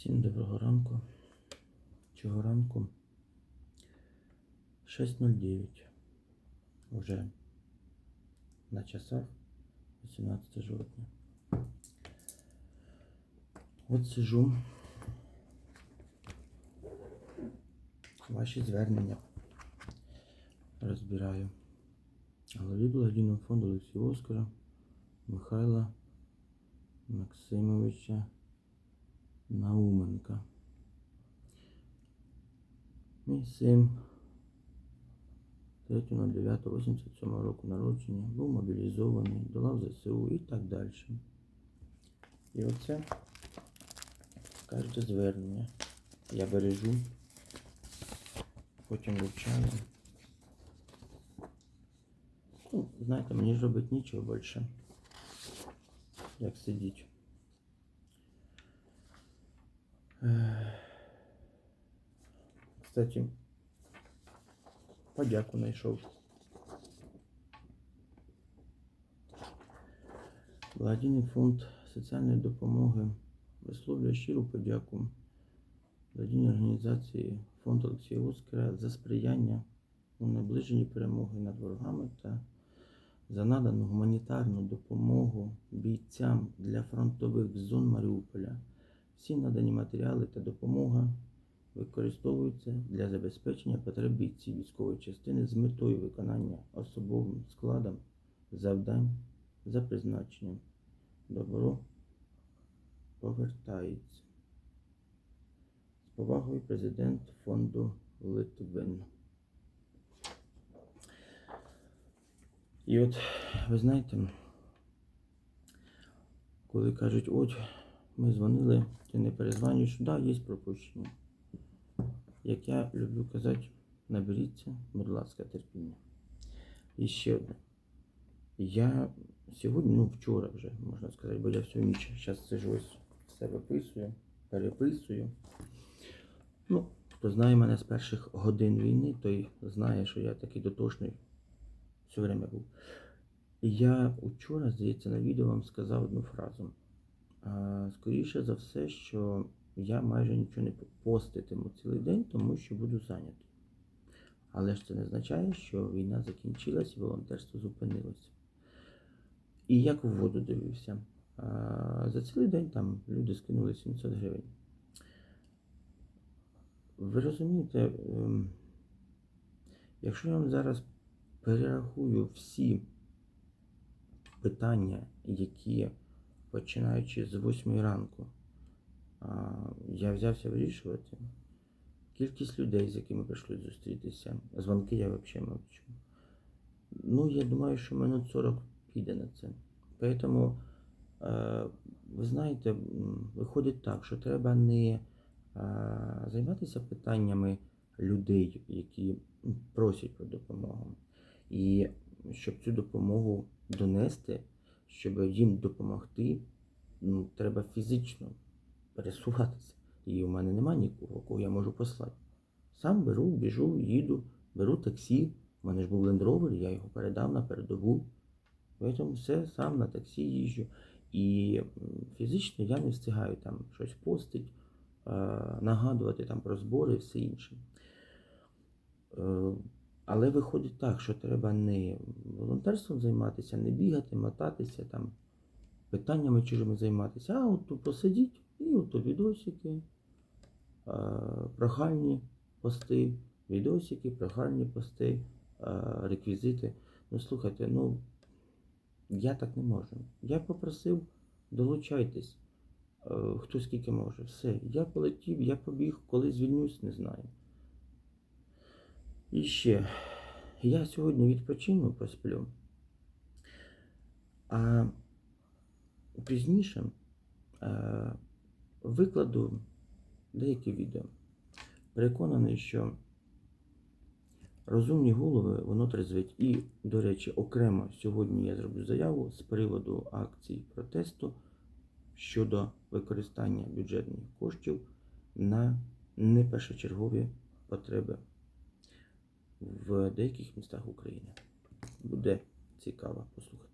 Всім доброго ранку. Цього ранку 6.09. Уже на часах 18 жовтня. От сижу. Ваші звернення розбираю. Голові благодійного фонду Олексія Оскара Михайла Максимовича Науменка. Мій син 3.09.87 року народження, був мобілізований, до лав ЗСУ і так далі. І оце кожне звернення. Я бережу, потім вивчаю. Ну, знаєте, мені ж робити нічого більше, як сидіть. Кстати, подяку знайшов. Благодійний фонд соціальної допомоги висловлює щиру подяку благодійній організації фонд Олексія Оскара за сприяння у наближенні перемоги над ворогами та за надану гуманітарну допомогу бійцям для фронтових зон Маріуполя. Всі надані матеріали та допомога використовуються для забезпечення потреб бійців військової частини з метою виконання особовим складом завдань за призначенням. Добро повертається. З повагою президент фонду Литвин. І от, ви знаєте, коли кажуть, от ми дзвонили, ти не перезвонюєш, да, є пропущення. Як я люблю казати, наберіться, будь ласка, терпіння. І ще одне. Я сьогодні, ну вчора вже, можна сказати, бо я всю ніч зараз сижу ось все виписую, переписую. Ну, хто знає мене з перших годин війни, той знає, що я такий дотошний все время був. І я вчора, здається, на відео вам сказав одну фразу. Скоріше за все, що я майже нічого не поститиму цілий день, тому що буду зайнятий. Але ж це не означає, що війна закінчилась і волонтерство зупинилося. І як в воду дивився. За цілий день там люди скинули 700 гривень. Ви розумієте, ем, якщо я вам зараз перерахую всі питання, які починаючи з 8 ранку, я взявся вирішувати. Кількість людей, з якими прийшли зустрітися, дзвонки я взагалі мовчу. Ну, я думаю, що минут 40 піде на це. Тому, е, ви знаєте, виходить так, що треба не е, займатися питаннями людей, які просять про допомогу. І щоб цю допомогу донести, щоб їм допомогти, ну, треба фізично пересуватися. І в мене немає нікого, кого я можу послати. Сам беру, біжу, їду, беру таксі. У мене ж був лендровер, я його передав на передову. Тому все сам на таксі їжджу. І фізично я не встигаю там щось постити, нагадувати там про збори і все інше. Але виходить так, що треба не волонтерством займатися, не бігати, мотатися, там, питаннями чужими займатися, а от посидіть і от відосики, прохальні пости, відосики, прохальні пости, реквізити. Ну, слухайте, ну я так не можу. Я попросив, долучайтесь, е, хто скільки може. Все, я полетів, я побіг, коли звільнюсь, не знаю. І ще, я сьогодні відпочину, посплю. А пізніше е, викладу деякі відео. Переконаний, що розумні голови воно трезвить. І, до речі, окремо сьогодні я зроблю заяву з приводу акцій протесту щодо використання бюджетних коштів на непершочергові потреби в деяких містах України. Буде цікаво послухати.